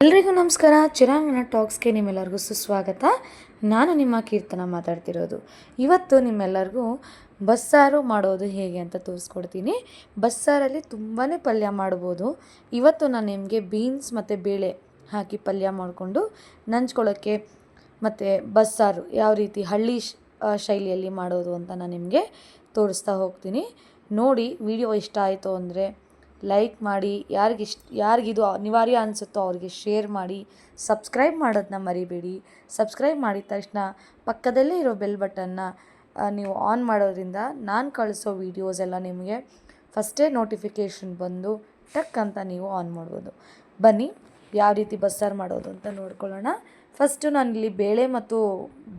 ಎಲ್ರಿಗೂ ನಮಸ್ಕಾರ. ಚಿರಾಂಗಣ ಟಾಕ್ಸ್ಗೆ ನಿಮ್ಮೆಲ್ಲರಿಗೂ ಸುಸ್ವಾಗತ. ನಾನು ನಿಮ್ಮ ಕೀರ್ತನ ಮಾತಾಡ್ತಿರೋದು. ಇವತ್ತು ನಿಮ್ಮೆಲ್ಲರಿಗೂ ಬಸ್ಸಾರು ಮಾಡೋದು ಹೇಗೆ ಅಂತ ತೋರಿಸ್ಕೊಡ್ತೀನಿ. ಬಸ್ಸಾರಲ್ಲಿ ತುಂಬಾ ಪಲ್ಯ ಮಾಡ್ಬೋದು. ಇವತ್ತು ನಾನು ನಿಮಗೆ ಬೀನ್ಸ್ ಮತ್ತು ಬೇಳೆ ಹಾಕಿ ಪಲ್ಯ ಮಾಡಿಕೊಂಡು ನಂಚ್ಕೊಳ್ಳೋಕ್ಕೆ ಮತ್ತು ಬಸ್ಸಾರು ಯಾವ ರೀತಿ ಹಳ್ಳಿ ಶೈಲಿಯಲ್ಲಿ ಮಾಡೋದು ಅಂತ ನಾನು ನಿಮಗೆ ತೋರಿಸ್ತಾ ಹೋಗ್ತೀನಿ. ನೋಡಿ ವಿಡಿಯೋ ಇಷ್ಟ ಆಯಿತು ಅಂದರೆ ಲೈಕ್ ಮಾಡಿ ಯಾರಿಗಿಷ್ಟ ಯಾರಿಗಿದು ಅನಿವಾರ್ಯ ಅನಿಸುತ್ತೋ ಅವ್ರಿಗೆ ಶೇರ್ ಮಾಡಿ, ಸಬ್ಸ್ಕ್ರೈಬ್ ಮಾಡೋದನ್ನ ಮರಿಬೇಡಿ. ಸಬ್ಸ್ಕ್ರೈಬ್ ಮಾಡಿದ ತಕ್ಷಣ ಪಕ್ಕದಲ್ಲೇ ಇರೋ ಬೆಲ್ ಬಟನ್ನ ನೀವು ಆನ್ ಮಾಡೋದ್ರಿಂದ ನಾನು ಕಳಿಸೋ ವೀಡಿಯೋಸ್ ಎಲ್ಲ ನಿಮಗೆ ಫಸ್ಟೇ ನೋಟಿಫಿಕೇಷನ್ ಬಂದು ಟಕ್ ಅಂತ ನೀವು ಆನ್ ಮಾಡ್ಬೋದು. ಬನ್ನಿ, ಯಾವ ರೀತಿ ಬಸ್ಸಾರು ಮಾಡೋದು ಅಂತ ನೋಡ್ಕೊಳ್ಳೋಣ. ಫಸ್ಟು ನಾನಿಲ್ಲಿ ಬೇಳೆ ಮತ್ತು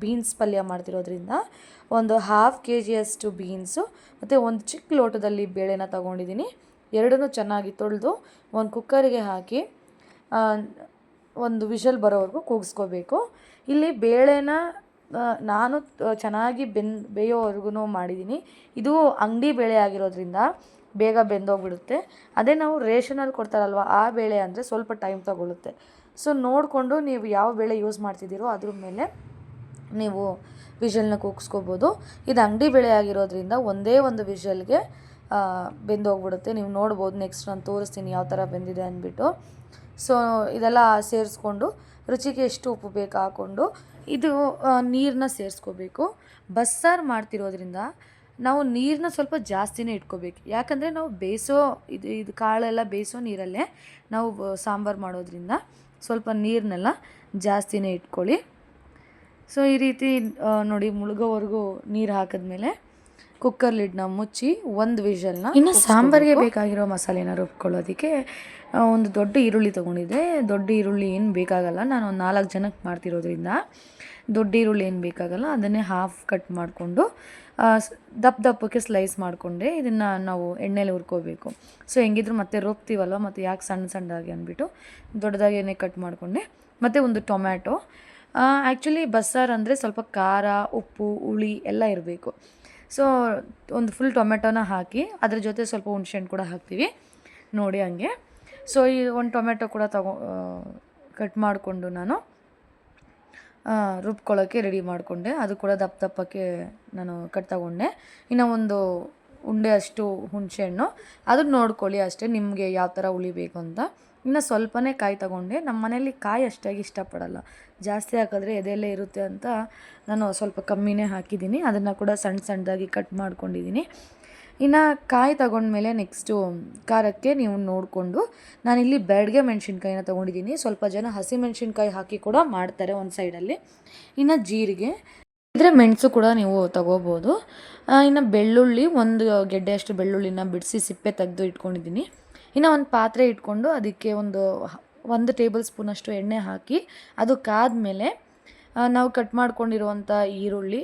ಬೀನ್ಸ್ ಪಲ್ಯ ಮಾಡ್ತಿರೋದ್ರಿಂದ ಒಂದು ಹಾಫ್ ಕೆ ಜಿಯಷ್ಟು ಬೀನ್ಸು ಮತ್ತು ಒಂದು ಚಿಕ್ಕ ಲೋಟದಲ್ಲಿ ಬೇಳೆನ ತಗೊಂಡಿದ್ದೀನಿ ಎರಡನ್ನೂ ಚೆನ್ನಾಗಿ ತೊಳೆದು ಒಂದು ಕುಕ್ಕರಿಗೆ ಹಾಕಿ ಒಂದು ವಿಷಲ್ ಬರೋವರೆಗೂ ಕೂಗಿಸ್ಕೋಬೇಕು. ಇಲ್ಲಿ ಬೇಳೆನ ನಾನು ಚೆನ್ನಾಗಿ ಬೆನ್ ಬೇಯೋವರೆಗೂ ಮಾಡಿದ್ದೀನಿ ಇದು ಅಂಗಡಿ ಬೇಳೆ ಆಗಿರೋದ್ರಿಂದ ಬೇಗ ಬೆಂದೋಗ್ಬಿಡುತ್ತೆ. ಅದೇ ನಾವು ರೇಷನಲ್ಲಿ ಕೊಡ್ತಾರಲ್ವ, ಆ ಬೇಳೆ ಅಂದರೆ ಸ್ವಲ್ಪ ಟೈಮ್ ತಗೊಳ್ಳುತ್ತೆ ಸೊ ನೋಡಿಕೊಂಡು ನೀವು ಯಾವ ಬೆಳೆ ಯೂಸ್ ಮಾಡ್ತಿದ್ದೀರೋ ಅದ್ರ ಮೇಲೆ ನೀವು ವಿಷಲ್ನ ಕೂಗಿಸ್ಕೋಬೋದು. ಇದು ಅಂಗಡಿ ಬೆಳೆ ಆಗಿರೋದ್ರಿಂದ ಒಂದೇ ಒಂದು ವಿಷಲ್ಗೆ ಬೆಂದೋಗ್ಬಿಡುತ್ತೆ. ನೀವು ನೋಡ್ಬೋದು ನೆಕ್ಸ್ಟ್ ನಾನು ತೋರಿಸ್ತೀನಿ ಯಾವ ಥರ ಬೆಂದಿದೆ ಅಂದ್ಬಿಟ್ಟು. ಸೊ ಇದೆಲ್ಲ ಸೇರಿಸ್ಕೊಂಡು ರುಚಿಗೆ ಎಷ್ಟು ಉಪ್ಪು ಬೇಕು ಹಾಕ್ಕೊಂಡು ಇದು ನೀರನ್ನ ಸೇರಿಸ್ಕೋಬೇಕು. ಬಸ್ಸಾರು ಮಾಡ್ತಿರೋದ್ರಿಂದ ನಾವು ನೀರನ್ನ ಸ್ವಲ್ಪ ಜಾಸ್ತಿನೇ ಇಟ್ಕೋಬೇಕು. ಯಾಕಂದರೆ ನಾವು ಬೇಯಿಸೋ ಇದು ಇದು ಕಾಳೆಲ್ಲ ಬೇಯಿಸೋ ನೀರಲ್ಲೇ ನಾವು ಸಾಂಬಾರು ಮಾಡೋದ್ರಿಂದ ಸ್ವಲ್ಪ ನೀರನ್ನೆಲ್ಲ ಜಾಸ್ತಿನೇ ಇಟ್ಕೊಳ್ಳಿ. ಸೊ ಈ ರೀತಿ ನೋಡಿ ಮುಳುಗೋವರೆಗೂ ನೀರು ಹಾಕಿದ್ಮೇಲೆ ಕುಕ್ಕರ್ ಲಿಡ್ನ ಮುಚ್ಚಿ ಒಂದು ವಿಷಲ್ನ ಇನ್ನು ಸಾಂಬಾರಿಗೆ ಬೇಕಾಗಿರೋ ಮಸಾಲೆನ ರುಬ್ಕೊಳ್ಳೋದಕ್ಕೆ ಒಂದು ದೊಡ್ಡ ಈರುಳ್ಳಿ ತೊಗೊಂಡಿದ್ದೆ. ದೊಡ್ಡ ಈರುಳ್ಳಿ ಏನು ಬೇಕಾಗಲ್ಲ ನಾನು ಒಂದು ನಾಲ್ಕು ಜನಕ್ಕೆ ಮಾಡ್ತಿರೋದ್ರಿಂದ ದೊಡ್ಡ ಈರುಳ್ಳಿ ಏನು ಬೇಕಾಗಲ್ಲ ಅದನ್ನೇ ಹಾಫ್ ಕಟ್ ಮಾಡಿಕೊಂಡು ದಪ್ಪ ದಪ್ಪಕ್ಕೆ ಸ್ಲೈಸ್ ಮಾಡಿಕೊಂಡೆ ಇದನ್ನು ನಾವು ಎಣ್ಣೆಲಿ ಹುರ್ಕೋಬೇಕು. ಸೊ ಹೆಂಗಿದ್ರು ಮತ್ತೆ ರುಬ್ತೀವಲ್ವ ಮತ್ತು ಯಾಕೆ ಸಣ್ಣ ಸಣ್ಣದಾಗಿ ಅಂದ್ಬಿಟ್ಟು ದೊಡ್ಡದಾಗೇನೆ ಕಟ್ ಮಾಡಿಕೊಂಡೆ. ಮತ್ತು ಒಂದು ಟೊಮ್ಯಾಟೊ. ಆ್ಯಕ್ಚುಲಿ ಬಸ್ಸಾರು ಅಂದರೆ ಸ್ವಲ್ಪ ಖಾರ, ಉಪ್ಪು, ಹುಳಿ ಎಲ್ಲ ಇರಬೇಕು. ಸೊ ಒಂದು ಫುಲ್ ಟೊಮೆಟೊನ ಹಾಕಿ ಅದ್ರ ಜೊತೆ ಸ್ವಲ್ಪ ಹುಣ್ಸೆಹಣ್ಣು ಕೂಡ ಹಾಕ್ತೀವಿ. ನೋಡಿ ಹಂಗೆ. ಸೊ ಈ ಒಂದು ಟೊಮೆಟೊ ಕೂಡ ತಗೋ ಕಟ್ ಮಾಡಿಕೊಂಡು ನಾನು ರುಬ್ಕೊಳ್ಳೋಕ್ಕೆ ರೆಡಿ ಮಾಡಿಕೊಂಡೆ. ಅದು ಕೂಡ ದಪ್ಪ ದಪ್ಪಕ್ಕೆ ನಾನು ಕಟ್ ತಗೊಂಡೆ. ಇನ್ನು ಒಂದು ಉಂಡೆ ಅಷ್ಟು ಹುಣಸೆಹಣ್ಣು ಅದನ್ನ ನೋಡ್ಕೊಳ್ಳಿ ಅಷ್ಟೇ ನಿಮಗೆ ಯಾವ ಥರ ಉಳಿಬೇಕು ಅಂತ. ಇನ್ನು ಸ್ವಲ್ಪನೇ ಕಾಯಿ ತಗೊಂಡೆ. ನಮ್ಮ ಮನೇಲಿ ಕಾಯಿ ಅಷ್ಟಾಗಿ ಇಷ್ಟಪಡಲ್ಲ. ಜಾಸ್ತಿ ಹಾಕಿದ್ರೆ ಎದೆಯಲ್ಲೇ ಇರುತ್ತೆ ಅಂತ ನಾನು ಸ್ವಲ್ಪ ಕಮ್ಮಿನೇ ಹಾಕಿದ್ದೀನಿ. ಅದನ್ನು ಕೂಡ ಸಣ್ಣ ಸಣ್ಣದಾಗಿ ಕಟ್ ಮಾಡ್ಕೊಂಡಿದ್ದೀನಿ. ಇನ್ನು ಕಾಯಿ ತಗೊಂಡ್ಮೇಲೆ ನೆಕ್ಸ್ಟು ಖಾರಕ್ಕೆ ನೀವು ನೋಡಿಕೊಂಡು, ನಾನಿಲ್ಲಿ ಬ್ಯಾಡ್ಗೆ ಮೆಣಸಿನ್ಕಾಯಿನ ತೊಗೊಂಡಿದ್ದೀನಿ ಸ್ವಲ್ಪ ಜನ ಹಸಿ ಮೆಣಸಿನ್ಕಾಯಿ ಹಾಕಿ ಕೂಡ ಮಾಡ್ತಾರೆ ಒಂದು ಸೈಡಲ್ಲಿ ಇನ್ನು ಜೀರಿಗೆ ಇದ್ರೆ ಮೆಣಸು ಕೂಡ ನೀವು ತಗೋಬೋದು. ಇನ್ನು ಬೆಳ್ಳುಳ್ಳಿ, ಒಂದು ಗೆಡ್ಡೆಯಷ್ಟು ಬೆಳ್ಳುಳ್ಳಿನ ಬಿಡಿಸಿ ಸಿಪ್ಪೆ ತೆಗೆದು ಇಟ್ಕೊಂಡಿದ್ದೀನಿ ಇನ್ನು ಒಂದು ಪಾತ್ರೆ ಇಟ್ಕೊಂಡು ಅದಕ್ಕೆ ಒಂದು ಒಂದು ಟೇಬಲ್ ಸ್ಪೂನಷ್ಟು ಎಣ್ಣೆ ಹಾಕಿ, ಅದು ಕಾದ್ಮೇಲೆ ನಾವು ಕಟ್ ಮಾಡ್ಕೊಂಡಿರುವಂಥ ಈರುಳ್ಳಿ,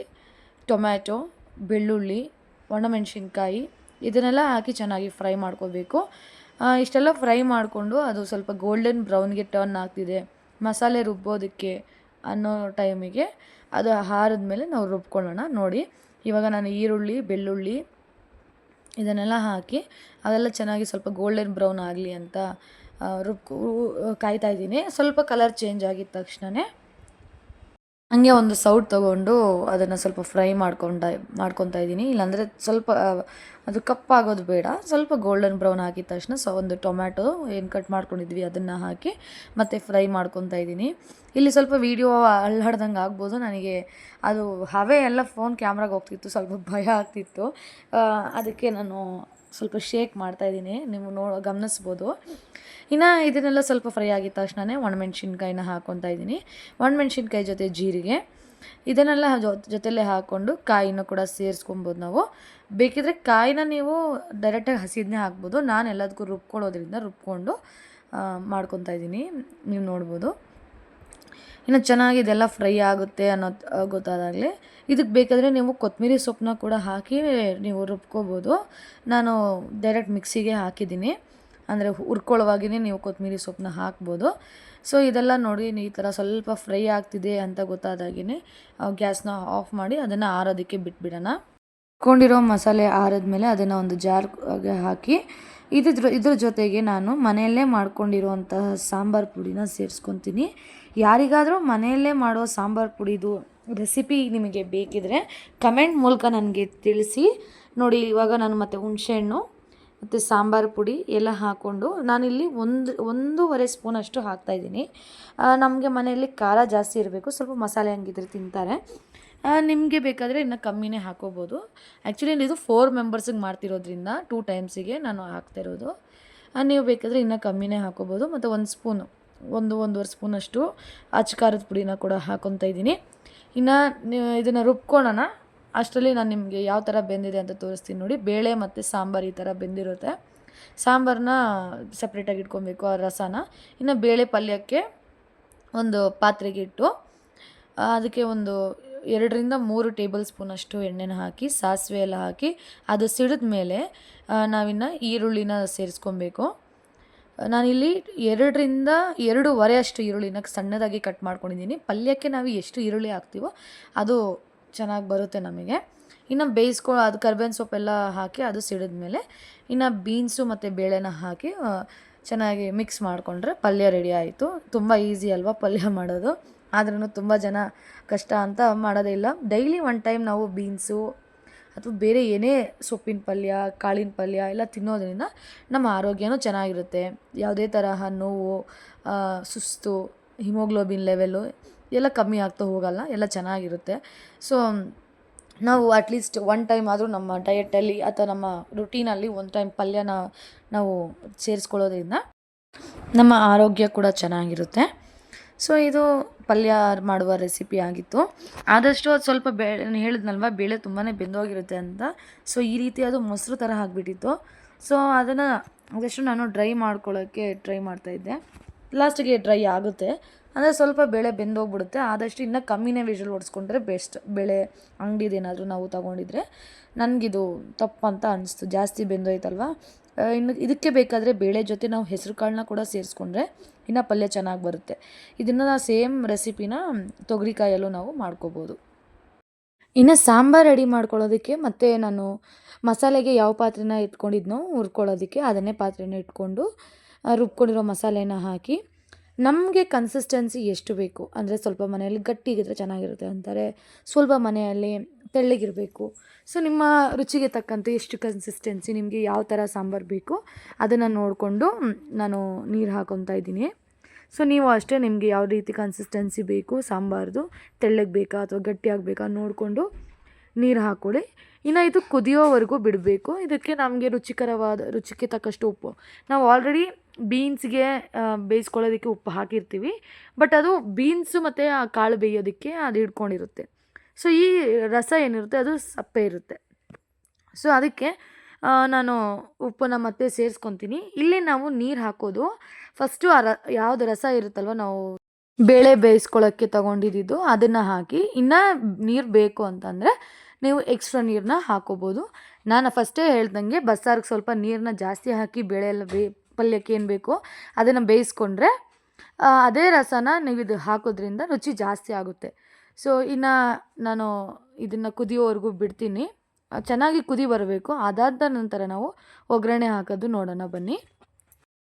ಟೊಮ್ಯಾಟೊ, ಬೆಳ್ಳುಳ್ಳಿ ಒಣಮೆಣಸಿನ್ಕಾಯಿ ಇದನ್ನೆಲ್ಲ ಹಾಕಿ ಚೆನ್ನಾಗಿ ಫ್ರೈ ಮಾಡ್ಕೋಬೇಕು. ಇಷ್ಟೆಲ್ಲ ಫ್ರೈ ಮಾಡಿಕೊಂಡು ಅದು ಸ್ವಲ್ಪ ಗೋಲ್ಡನ್ ಬ್ರೌನ್ಗೆ ಟರ್ನ್ ಆಗ್ತಿದೆ. ಮಸಾಲೆ ರುಬ್ಬೋದಕ್ಕೆ ಅನ್ನೋ ಟೈಮಿಗೆ ಅದು ಹಾರಿದ್ಮೇಲೆ ನಾವು ರುಬ್ಕೊಳ್ಳೋಣ ನೋಡಿ. ಇವಾಗ ನಾನು ಈರುಳ್ಳಿ ಬೆಳ್ಳುಳ್ಳಿ ಇದನ್ನೆಲ್ಲ ಹಾಕಿ ಅದೆಲ್ಲ ಚೆನ್ನಾಗಿ ಸ್ವಲ್ಪ ಗೋಲ್ಡನ್ ಬ್ರೌನ್ ಆಗಲಿ ಅಂತ ಆ, ರುಬ್ಕೊ ಕಾಯ್ತಾ ಇದ್ದೀನಿ. ಸ್ವಲ್ಪ ಕಲರ್ ಚೇಂಜ್ ಆಗಿದ ತಕ್ಷಣವೇ ಹಂಗೆ ಒಂದು ಸೌಟ್ ತೊಗೊಂಡು ಅದನ್ನು ಸ್ವಲ್ಪ ಫ್ರೈ ಮಾಡ್ಕೊಂಡ, ಮಾಡ್ಕೊತಾ ಇದ್ದೀನಿ. ಇಲ್ಲಾಂದರೆ ಸ್ವಲ್ಪ ಅದು ಕಪ್ಪಾಗೋದು ಬೇಡ. ಸ್ವಲ್ಪ ಗೋಲ್ಡನ್ ಬ್ರೌನ್ ಹಾಕಿದ ತಕ್ಷಣ ಸೊ, ಒಂದು ಟೊಮ್ಯಾಟೊ ಏನು ಕಟ್ ಮಾಡ್ಕೊಂಡಿದ್ವಿ ಅದನ್ನು ಹಾಕಿ ಮತ್ತೆ ಫ್ರೈ ಮಾಡ್ಕೊತಾ ಇದ್ದೀನಿ. ಇಲ್ಲಿ ಸ್ವಲ್ಪ ವೀಡಿಯೋ ಅಲ್ಲಾಡ್ದಂಗೆ ಆಗ್ಬೋದು. ನನಗೆ ಅದು ಹವೆ ಎಲ್ಲ ಫೋನ್ ಕ್ಯಾಮ್ರಾಗೆ ಹೋಗ್ತಿತ್ತು. ಸ್ವಲ್ಪ ಭಯ ಆಗ್ತಿತ್ತು. ಅದಕ್ಕೆ ನಾನು ಸ್ವಲ್ಪ ಶೇಕ್ ಮಾಡ್ತಾ ಇದ್ದೀನಿ, ನೀವು ನೋ, ಗಮನಿಸ್ಬೋದು. ಇನ್ನು ಇದನ್ನೆಲ್ಲ ಸ್ವಲ್ಪ ಫ್ರೈ ಆಗಿದ ತಕ್ಷಣವೇ ಒಣಮೆಣ್ಸಿನ್ಕಾಯಿನ ಹಾಕ್ಕೊತಾ ಇದ್ದೀನಿ. ಒಣಮೆಣ್ಸಿನ್ಕಾಯಿ ಜೊತೆ ಜೀರಿಗೆ, ಇದನ್ನೆಲ್ಲ ಜೊತೆಲೇ ಹಾಕ್ಕೊಂಡು ಕಾಯಿನ ಕೂಡ ಸೇರಿಸ್ಕೊಬೋದು ನಾವು. ಬೇಕಿದ್ರೆ ಕಾಯಿನ ನೀವು ಡೈರೆಕ್ಟಾಗಿ ಹಸಿದನ್ನೇ ಹಾಕ್ಬೋದು. ನಾನು ಎಲ್ಲದಕ್ಕೂ ರುಬ್ಕೊಳ್ಳೋದ್ರಿಂದ ರುಬ್ಕೊಂಡು ಮಾಡ್ಕೊತಾ ಇದ್ದೀನಿ. ನೀವು ನೋಡ್ಬೋದು. ಇನ್ನು ಚೆನ್ನಾಗಿ ಇದೆಲ್ಲ ಫ್ರೈ ಆಗುತ್ತೆ ಅನ್ನೋ, ಗೊತ್ತಾದಾಗಲೇ ಇದಕ್ಕೆ ಬೇಕಾದರೆ ನೀವು ಕೊತ್ತಂಬರಿ ಸೊಪ್ಪನ್ನ ಕೂಡ ಹಾಕಿ ನೀವು ರುಬ್ಕೋಬೋದು. ನಾನು ಡೈರೆಕ್ಟ್ ಮಿಕ್ಸಿಗೆ ಹಾಕಿದ್ದೀನಿ. ಅಂದರೆ ಹುರ್ಕೊಳ್ಳೋವಾಗಿಯೇ ನೀವು ಕೊತ್ತಂಬರಿ ಸೊಪ್ಪನ್ನ ಹಾಕ್ಬೋದು. ಸೊ ಇದೆಲ್ಲ ನೋಡಿ ಈ ಥರ ಸ್ವಲ್ಪ ಫ್ರೈ ಆಗ್ತಿದೆ ಅಂತ ಗೊತ್ತಾದಾಗೇ ಗ್ಯಾಸ್ನ ಆಫ್ ಮಾಡಿ ಅದನ್ನು ಆರೋದಕ್ಕೆ ಬಿಟ್ಬಿಡೋಣ. ಕೊಂಡಿರೋ ಮಸಾಲೆ ಆರಿದ್ಮೇಲೆ ಅದನ್ನು ಒಂದು ಜಾರ್ಗೆ ಹಾಕಿ ಇದ್ರ ಇದ್ರ ಜೊತೆಗೆ ನಾನು ಮನೆಯಲ್ಲೇ ಮಾಡ್ಕೊಂಡಿರುವಂತಹ ಸಾಂಬಾರು ಪುಡಿನ ಸೇರಿಸ್ಕೊತೀನಿ. ಯಾರಿಗಾದರೂ ಮನೆಯಲ್ಲೇ ಮಾಡೋ ಸಾಂಬಾರು ಪುಡಿದು ರೆಸಿಪಿ ನಿಮಗೆ ಬೇಕಿದ್ರೆ ಕಮೆಂಟ್ ಮೂಲಕ ನನಗೆ ತಿಳಿಸಿ. ನೋಡಿ, ಇವಾಗ ನಾನು ಮತ್ತು ಹುಣಸೆಹಣ್ಣು ಮತ್ತು ಸಾಂಬಾರು ಪುಡಿ ಎಲ್ಲ ಹಾಕ್ಕೊಂಡು ನಾನಿಲ್ಲಿ ಒಂದು, ಒಂದೂವರೆ ಸ್ಪೂನ್ ಅಷ್ಟು ಹಾಕ್ತಾಯಿದ್ದೀನಿ ನಮಗೆ ಮನೆಯಲ್ಲಿ ಖಾರ ಜಾಸ್ತಿ ಇರಬೇಕು, ಸ್ವಲ್ಪ ಮಸಾಲೆ ಹಂಗಿದ್ರೆ ತಿಂತಾರೆ. ನಿಮಗೆ ಬೇಕಾದರೆ ಇನ್ನು ಕಮ್ಮಿನೇ ಹಾಕೋಬೋದು. ಆ್ಯಕ್ಚುಲಿ ಇದು ಫೋರ್ ಮೆಂಬರ್ಸಿಗೆ ಮಾಡ್ತಿರೋದ್ರಿಂದ ಟೂ ಟೈಮ್ಸಿಗೆ ನಾನು ಹಾಕ್ತಿರೋದು ನೀವು ಬೇಕಾದರೆ ಇನ್ನೂ ಕಮ್ಮಿನೇ ಹಾಕೋಬೋದು, ಮತ್ತು ಒಂದು ಸ್ಪೂನು, ಒಂದು, ಒಂದೂವರೆ ಸ್ಪೂನಷ್ಟು ಅಚ್ಚ ಖಾರದ ಪುಡಿನ ಕೂಡ ಹಾಕೊತಾ ಇದ್ದೀನಿ. ಇನ್ನು ಇದನ್ನು ರುಬ್ಕೊಳ್ಳೋಣ ಅಷ್ಟರಲ್ಲಿ ನಾನು ನಿಮಗೆ ಯಾವ ಥರ ಬೆಂದಿದೆ ಅಂತ ತೋರಿಸ್ತೀನಿ ನೋಡಿ. ಬೇಳೆ ಮತ್ತು ಸಾಂಬಾರು ಈ ಥರ ಬೆಂದಿರುತ್ತೆ. ಸಾಂಬಾರನ್ನ ಸಪ್ರೇಟಾಗಿ ಇಟ್ಕೊಬೇಕು ಆ ರಸನ. ಇನ್ನು ಬೇಳೆ ಪಲ್ಯಕ್ಕೆ ಒಂದು ಪಾತ್ರೆಗೆ ಇಟ್ಟು ಅದಕ್ಕೆ ಒಂದು ಎರಡರಿಂದ ಮೂರು ಟೇಬಲ್ ಸ್ಪೂನಷ್ಟು ಎಣ್ಣೆನ ಹಾಕಿ, ಸಾಸಿವೆ ಎಲ್ಲ ಹಾಕಿ, ಅದು ಸಿಡಿದ ಮೇಲೆ ನಾವಿನ್ನು ಈರುಳ್ಳಿನ ಸೇರಿಸ್ಕೊಬೇಕು. ನಾನಿಲ್ಲಿ ಎರಡರಿಂದ ಎರಡೂವರೆ ಅಷ್ಟು ಈರುಳ್ಳಿನ ಸಣ್ಣದಾಗಿ ಕಟ್ ಮಾಡ್ಕೊಂಡಿದ್ದೀನಿ. ಪಲ್ಯಕ್ಕೆ ನಾವು ಎಷ್ಟು ಈರುಳ್ಳಿ ಹಾಕ್ತೀವೋ ಅದು ಚೆನ್ನಾಗಿ ಬರುತ್ತೆ ನಮಗೆ. ಇನ್ನು ಬೇಯಿಸ್ಕೊ, ಅದು ಕರ್ಬೇವಿನ ಸೊಪ್ಪೆಲ್ಲ ಹಾಕಿ ಅದು ಸಿಡಿದ್ಮೇಲೆ ಇನ್ನು ಬೀನ್ಸು ಮತ್ತು ಬೇಳೆನ ಹಾಕಿ ಚೆನ್ನಾಗಿ ಮಿಕ್ಸ್ ಮಾಡಿಕೊಂಡ್ರೆ ಪಲ್ಯ ರೆಡಿ ಆಯಿತು. ತುಂಬ ಈಸಿ ಅಲ್ವಾ ಪಲ್ಯ ಮಾಡೋದು. ಆದ್ರೂ ತುಂಬ ಜನ ಕಷ್ಟ ಅಂತ ಮಾಡೋದೇ ಇಲ್ಲ. ಡೈಲಿ ಒನ್ ಟೈಮ್ ನಾವು ಬೀನ್ಸು ಅಥವಾ ಬೇರೆ ಏನೇ ಸೊಪ್ಪಿನ ಪಲ್ಯ, ಕಾಳಿನ ಪಲ್ಯ ಎಲ್ಲ ತಿನ್ನೋದ್ರಿಂದ ನಮ್ಮ ಆರೋಗ್ಯನೂ ಚೆನ್ನಾಗಿರುತ್ತೆ. ಯಾವುದೇ ತರಹ ನೋವು ಸುಸ್ತು, ಹಿಮೋಗ್ಲೋಬಿನ್ ಲೆವೆಲ್ಲು ಎಲ್ಲ ಕಮ್ಮಿ ಆಗ್ತಾ ಹೋಗಲ್ಲ, ಎಲ್ಲ ಚೆನ್ನಾಗಿರುತ್ತೆ. ಸೊ ನಾವು ಅಟ್ಲೀಸ್ಟ್ ಒನ್ ಟೈಮ್ ಆದರೂ ನಮ್ಮ ಡಯಟಲ್ಲಿ ಅಥವಾ ನಮ್ಮ ರುಟೀನಲ್ಲಿ ಒಂದು ಟೈಮ್ ಪಲ್ಯನ ನಾವು ಸೇರಿಸ್ಕೊಳ್ಳೋದ್ರಿಂದ ನಮ್ಮ ಆರೋಗ್ಯ ಕೂಡ ಚೆನ್ನಾಗಿರುತ್ತೆ. ಸೊ ಇದು ಪಲ್ಯ ಮಾಡುವ ರೆಸಿಪಿ ಆಗಿತ್ತು. ಆದಷ್ಟು ಅದು ಸ್ವಲ್ಪ ಬೇ ಹೇಳಿದ್ನಲ್ವ, ಬೇಳೆ ತುಂಬಾ ಬೆಂದೋಗಿರುತ್ತೆ ಅಂತ. ಸೊ ಈ ರೀತಿ ಅದು ಮೊಸರು ಥರ ಆಗಿಬಿಟ್ಟಿತ್ತು. ಸೊ ಅದನ್ನು ಆದಷ್ಟು ನಾನು ಡ್ರೈ ಮಾಡ್ಕೊಳ್ಳೋಕ್ಕೆ ಟ್ರೈ ಮಾಡ್ತಾಯಿದ್ದೆ ಲಾಸ್ಟಿಗೆ ಡ್ರೈ ಆಗುತ್ತೆ. ಅಂದರೆ ಸ್ವಲ್ಪ ಬೇಳೆ ಬೆಂದೋಗ್ಬಿಡುತ್ತೆ. ಆದಷ್ಟು ಇನ್ನು ಕಮ್ಮಿನೇ ವಿಷಲ್ ಹೊಡ್ಸ್ಕೊಂಡ್ರೆ ಬೆಸ್ಟ್ ಬೇಳೆ ಅಂಗಡಿದೇನಾದರೂ ನಾವು ತೊಗೊಂಡಿದ್ರೆ ನನಗಿದು ತಪ್ಪಂತ ಅನಿಸ್ತು. ಜಾಸ್ತಿ ಬೆಂದೋಯ್ತಲ್ವ? ಇನ್ನು ಇದಕ್ಕೆ ಬೇಕಾದರೆ ಬೇಳೆ ಜೊತೆ ನಾವು ಹೆಸರು ಕಾಳನ್ನ ಕೂಡ ಸೇರಿಸ್ಕೊಂಡ್ರೆ ಇನ್ನು ಪಲ್ಯ ಚೆನ್ನಾಗಿ ಬರುತ್ತೆ. ಇದನ್ನು ಸೇಮ್ ರೆಸಿಪಿನ ತೊಗರಿಕಾಯಲ್ಲೂ ನಾವು ಮಾಡ್ಕೋಬೋದು. ಇನ್ನು ಸಾಂಬಾರು ರೆಡಿ ಮಾಡ್ಕೊಳ್ಳೋದಕ್ಕೆ ಮತ್ತು ನಾನು ಮಸಾಲೆಗೆ ಯಾವ ಪಾತ್ರೆನ ಇಟ್ಕೊಂಡಿದ್ನೋ ಹುರ್ಕೊಳ್ಳೋದಕ್ಕೆ ಅದನ್ನೇ ಪಾತ್ರೆನ ಇಟ್ಕೊಂಡು ರುಬ್ಕೊಂಡಿರೋ ಮಸಾಲೆನ ಹಾಕಿ ನಮಗೆ ಕನ್ಸಿಸ್ಟೆನ್ಸಿ ಎಷ್ಟು ಬೇಕು? ಅಂದರೆ ಸ್ವಲ್ಪ ಮನೆಯಲ್ಲಿ ಗಟ್ಟಿಗಿದ್ರೆ ಚೆನ್ನಾಗಿರುತ್ತೆ ಅಂತಾರೆ, ಸ್ವಲ್ಪ ಮನೆಯಲ್ಲಿ ತೆಳ್ಳಗಿರಬೇಕು. ಸೊ ನಿಮ್ಮ ರುಚಿಗೆ ತಕ್ಕಂತೆ ಎಷ್ಟು ಕನ್ಸಿಸ್ಟೆನ್ಸಿ ನಿಮಗೆ ಯಾವ ಥರ ಸಾಂಬಾರು ಬೇಕು, ಅದನ್ನು ನೋಡಿಕೊಂಡು ನಾನು ನೀರು ಹಾಕೊತಾ ಇದ್ದೀನಿ. ಸೊ ನೀವು ಅಷ್ಟೇ ನಿಮಗೆ ಯಾವ ರೀತಿ ಕನ್ಸಿಸ್ಟೆನ್ಸಿ ಬೇಕು, ಸಾಂಬಾರ್ದು, ತೆಳ್ಳಗೆ ಬೇಕಾ ಅಥವಾ ಗಟ್ಟಿಯಾಗಬೇಕಾ ನೋಡಿಕೊಂಡು ನೀರು ಹಾಕ್ಕೊಳ್ಳಿ ಇನ್ನು ಇದು ಕುದಿಯೋವರೆಗೂ ಬಿಡಬೇಕು. ಇದಕ್ಕೆ ನಮಗೆ ರುಚಿಕರವಾದ, ರುಚಿಗೆ ತಕ್ಕಷ್ಟು ಉಪ್ಪು. ನಾವು ಆಲ್ರೆಡಿ ಬೀನ್ಸ್ಗೆ ಬೇಯಿಸ್ಕೊಳ್ಳೋದಕ್ಕೆ ಉಪ್ಪು ಹಾಕಿರ್ತೀವಿ. ಬಟ್ ಅದು ಬೀನ್ಸು ಮತ್ತು ಆ ಕಾಳು ಬೇಯೋದಕ್ಕೆ ಅದು ಹಿಡ್ಕೊಂಡಿರುತ್ತೆ. ಸೊ ಈ ರಸ ಏನಿರುತ್ತೆ ಅದು ಸಪ್ಪೆ ಇರುತ್ತೆ. ಸೊ ಅದಕ್ಕೆ ನಾನು ಉಪ್ಪನ್ನ ಮತ್ತೆ ಸೇರಿಸ್ಕೊತೀನಿ. ಇಲ್ಲಿ ನಾವು ನೀರು ಹಾಕೋದು. ಫಸ್ಟು ಆ ರ, ಯಾವುದು ರಸ ಇರುತ್ತಲ್ವ ನಾವು ಬೇಳೆ ಬೇಯಿಸ್ಕೊಳ್ಳೋಕ್ಕೆ ತೊಗೊಂಡಿದ್ದು ಅದನ್ನು ಹಾಕಿ, ಇನ್ನು ನೀರು ಬೇಕು ಅಂತಂದರೆ ನೀವು ಎಕ್ಸ್ಟ್ರಾ ನೀರನ್ನ ಹಾಕೋಬೋದು. ನಾನು ಫಸ್ಟೇ ಹೇಳ್ದಂಗೆ ಬಸ್ಸಾರಿಗೆ ಸ್ವಲ್ಪ ನೀರನ್ನ ಜಾಸ್ತಿ ಹಾಕಿ ಬೇಳೆ ಎಲ್ಲ ಬೇ ಪಲ್ಯಕ್ಕೆ ಏನು ಬೇಕು ಅದನ್ನು ಬೇಯಿಸ್ಕೊಂಡ್ರೆ ಅದೇ ರಸನ ನೀವು ಇದು ಹಾಕೋದ್ರಿಂದ ರುಚಿ ಜಾಸ್ತಿ ಆಗುತ್ತೆ. ಸೊ ಇನ್ನು ನಾನು ಇದನ್ನು ಕುದಿಯೋವರೆಗೂ ಬಿಡ್ತೀನಿ. ಚೆನ್ನಾಗಿ ಕುದಿ ಬರಬೇಕು. ಅದಾದ ನಂತರ ನಾವು ಒಗ್ಗರಣೆ ಹಾಕೋದು ನೋಡೋಣ ಬನ್ನಿ.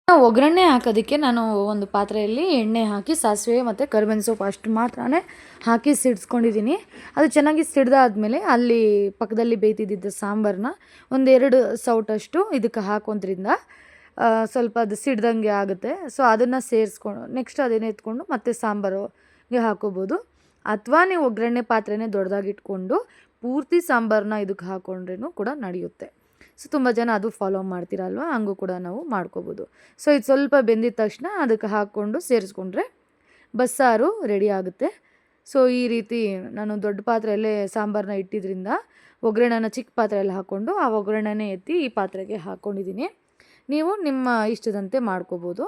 ಒಗ್ಗರಣೆ ಹಾಕೋದಕ್ಕೆ ನಾನು ಒಂದು ಪಾತ್ರೆಯಲ್ಲಿ ಎಣ್ಣೆ ಹಾಕಿ, ಸಾಸಿವೆ ಮತ್ತು ಕರ್ಬೇವಿನ ಸೊಪ್ಪು ಅಷ್ಟು ಮಾತ್ರನೇ ಹಾಕಿ ಸಿಡಿಸ್ಕೊಂಡಿದ್ದೀನಿ. ಅದು ಚೆನ್ನಾಗಿ ಸಿಡ್ದಾದ್ಮೇಲೆ ಅಲ್ಲಿ ಪಕ್ಕದಲ್ಲಿ ಬೇಯ್ತಿದ್ದ ಸಾಂಬಾರನ್ನ ಒಂದೆರಡು ಸೌಟಷ್ಟು ಇದಕ್ಕೆ ಹಾಕೋದ್ರಿಂದ ಸ್ವಲ್ಪ ಅದು ಸಿಡ್ದಂಗೆ ಆಗುತ್ತೆ. ಸೊ ಅದನ್ನು ಸೇರಿಸ್ಕೊಂಡು ನೆಕ್ಸ್ಟ್ ಅದನ್ನೇ ಎತ್ಕೊಂಡು ಮತ್ತೆ ಸಾಂಬಾರಿಗೆ ಹಾಕೋಬೋದು. ಅಥವಾ ನೀವು ಒಗ್ಗರಣೆ ಪಾತ್ರೆನೇ ದೊಡ್ಡದಾಗಿಟ್ಕೊಂಡು ಪೂರ್ತಿ ಸಾಂಬಾರನ್ನ ಇದಕ್ಕೆ ಹಾಕೊಂಡ್ರೂ ಕೂಡ ನಡೆಯುತ್ತೆ. ಸೊ ತುಂಬ ಜನ ಅದು ಫಾಲೋ ಮಾಡ್ತೀರಲ್ವ? ಹಂಗೂ ಕೂಡ ನಾವು ಮಾಡ್ಕೋಬೋದು. ಸೊ ಇದು ಸ್ವಲ್ಪ ಬೆಂದಿದ ತಕ್ಷಣ ಅದಕ್ಕೆ ಹಾಕ್ಕೊಂಡು ಸೇರಿಸ್ಕೊಂಡ್ರೆ ಬಸ್ಸಾರು ರೆಡಿ ಆಗುತ್ತೆ. ಸೊ ಈ ರೀತಿ ನಾನು ದೊಡ್ಡ ಪಾತ್ರೆಯಲ್ಲೇ ಸಾಂಬಾರನ್ನ ಇಟ್ಟಿದ್ರಿಂದ ಒಗ್ಗರಣೆನ ಚಿಕ್ಕ ಪಾತ್ರೆಯಲ್ಲಿ ಹಾಕ್ಕೊಂಡು ಆ ಒಗ್ಗರಣೆನೇ ಎತ್ತಿ ಈ ಪಾತ್ರೆಗೆ ಹಾಕ್ಕೊಂಡಿದ್ದೀನಿ ನೀವು ನಿಮ್ಮ ಇಷ್ಟದಂತೆ ಮಾಡ್ಕೋಬೋದು.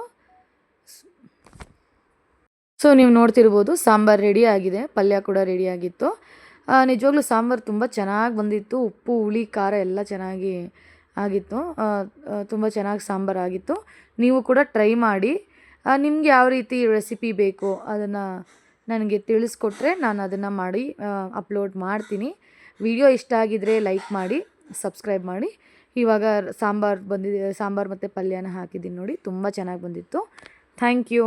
ಸೊ, ನೀವು ನೋಡ್ತಿರ್ಬೋದು ಸಾಂಬಾರು ರೆಡಿ ಆಗಿದೆ, ಪಲ್ಯ ಕೂಡ ರೆಡಿ ಆಗಿತ್ತು. ನಿಜವಾಗ್ಲೂ ಸಾಂಬಾರು ತುಂಬ ಚೆನ್ನಾಗಿ ಬಂದಿತ್ತು, ಉಪ್ಪು, ಹುಳಿ, ಖಾರ ಎಲ್ಲ ಚೆನ್ನಾಗಿ ಆಗಿತ್ತು. ತುಂಬ ಚೆನ್ನಾಗಿ ಸಾಂಬಾರು ಆಗಿತ್ತು. ನೀವು ಕೂಡ ಟ್ರೈ ಮಾಡಿ. ನಿಮಗೆ ಯಾವ ರೀತಿ ರೆಸಿಪಿ ಬೇಕು ಅದನ್ನು ನನಗೆ ತಿಳಿಸ್ಕೊಟ್ರೆ ನಾನು ಅದನ್ನು ಮಾಡಿ ಅಪ್ಲೋಡ್ ಮಾಡ್ತೀನಿ. ವಿಡಿಯೋ ಇಷ್ಟ ಆಗಿದ್ರೆ ಲೈಕ್ ಮಾಡಿ ಸಬ್ಸ್ಕ್ರೈಬ್ ಮಾಡಿ. ಇವಾಗ ಸಾಂಬಾರು ಬಂದಿದೆ ಸಾಂಬಾರು ಮತ್ತು ಪಲ್ಯನ ಹಾಕಿದ್ದೀನಿ ನೋಡಿ ತುಂಬ ಚೆನ್ನಾಗಿ ಬಂದಿತ್ತು. Thank you